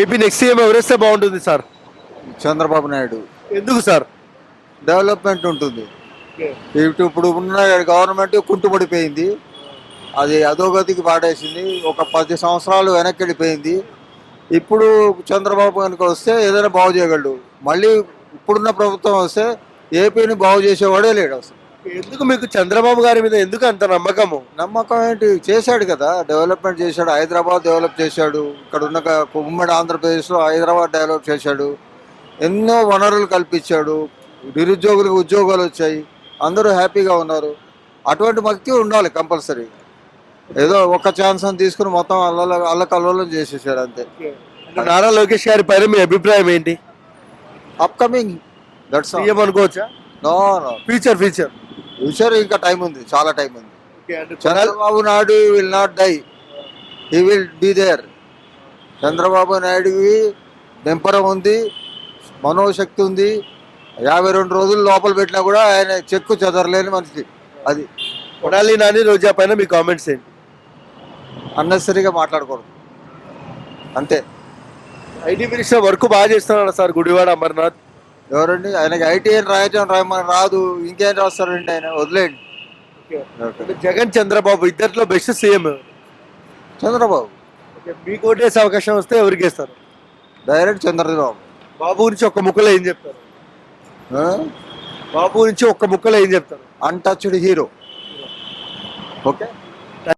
AP next CM ఎవరేస్తే బాగుంటుంది sir. Chandrababu Naidu. ఎందుకు sir? Development ఉంటుంది. ఇటు ఇప్పుడు ఉన్న గవర్నమెంట్ కుంటుపడిపోయింది. అది అధోగతికి పాడేసింది. ఒక పది సంవత్సరాలు వెనక్కి వెళ్ళిపోయింది ఇప్పుడు చంద్రబాబు కనుక వస్తే ఏదైనా బాగు చేయగలడు. మళ్ళీ ఇప్పుడున్న ప్రభుత్వం వస్తే ఏపీని బాగు చేసేవాడే లేడు అసలు. ఎందుకు మీకు చంద్రబాబు గారి మీద ఎందుకు అంత నమ్మకము? నమ్మకం ఏంటి? చేశాడు కదా. డెవలప్మెంట్ చేశాడు. హైదరాబాద్ డెవలప్ చేశాడు. ఇక్కడ ఉన్న ఉమ్మడి ఆంధ్రప్రదేశ్లో హైదరాబాద్ డెవలప్ చేశాడు. ఎన్నో వనరులు కల్పించాడు. నిరుద్యోగులకు ఉద్యోగాలు వచ్చాయి. అందరూ హ్యాపీగా ఉన్నారు. అటువంటి వ్యక్తి ఉండాలి కంపల్సరీ. ఏదో ఒక ఛాన్స్ అని తీసుకుని మొత్తం అల్ల అల్లకల్లోలం చేసేసాడు అంతే. నారా లోకేష్ గారి పైన మీ అభిప్రాయం ఏంటి? అప్కమింగ్ దట్స్ సీఎం అనుకోవచ్చా? No no future future future ఇంకా టైం ఉంది చాలా టైం ఉంది. Chandrababu Naidu will not die he will be there Chandrababu నాయుడుకి డెంపరం ఉంది మనోశక్తి ఉంది. యాభై రెండు రోజులు లోపల పెట్టినా కూడా ఆయన చెక్కు చెదరలేని మనిషి. అది కొడాలి నాని రోజా పైన మీ కామెంట్స్ ఏంటి? అన్నెసరీగా మాట్లాడకూడదు. అంతే. ఐటీ మినిస్టర్ వర్క్ బాగా చేస్తున్నాడు సార్ గుడివాడ అమర్నాథ్. ఎవరండి? ఆయనకి ఐటీ అని రాయటం రాయమని రాదు. ఇంకేం రాస్తారండి ఆయన? వదిలేయండి. ఓకే. జగన్ చంద్రబాబు ఇద్దరిలో బెస్ట్ సీఎం చంద్రబాబు. మీకు ఓటేసే అవకాశం వస్తే ఎవరికి వేస్తారు? డైరెక్ట్ చంద్రబాబు. బాబు గురించి ఒక్క ముక్కలో ఏం చెప్తారు? బాబు గురించి ఒక్క ముక్కలో ఏం చెప్తారు? Untouched hero okay.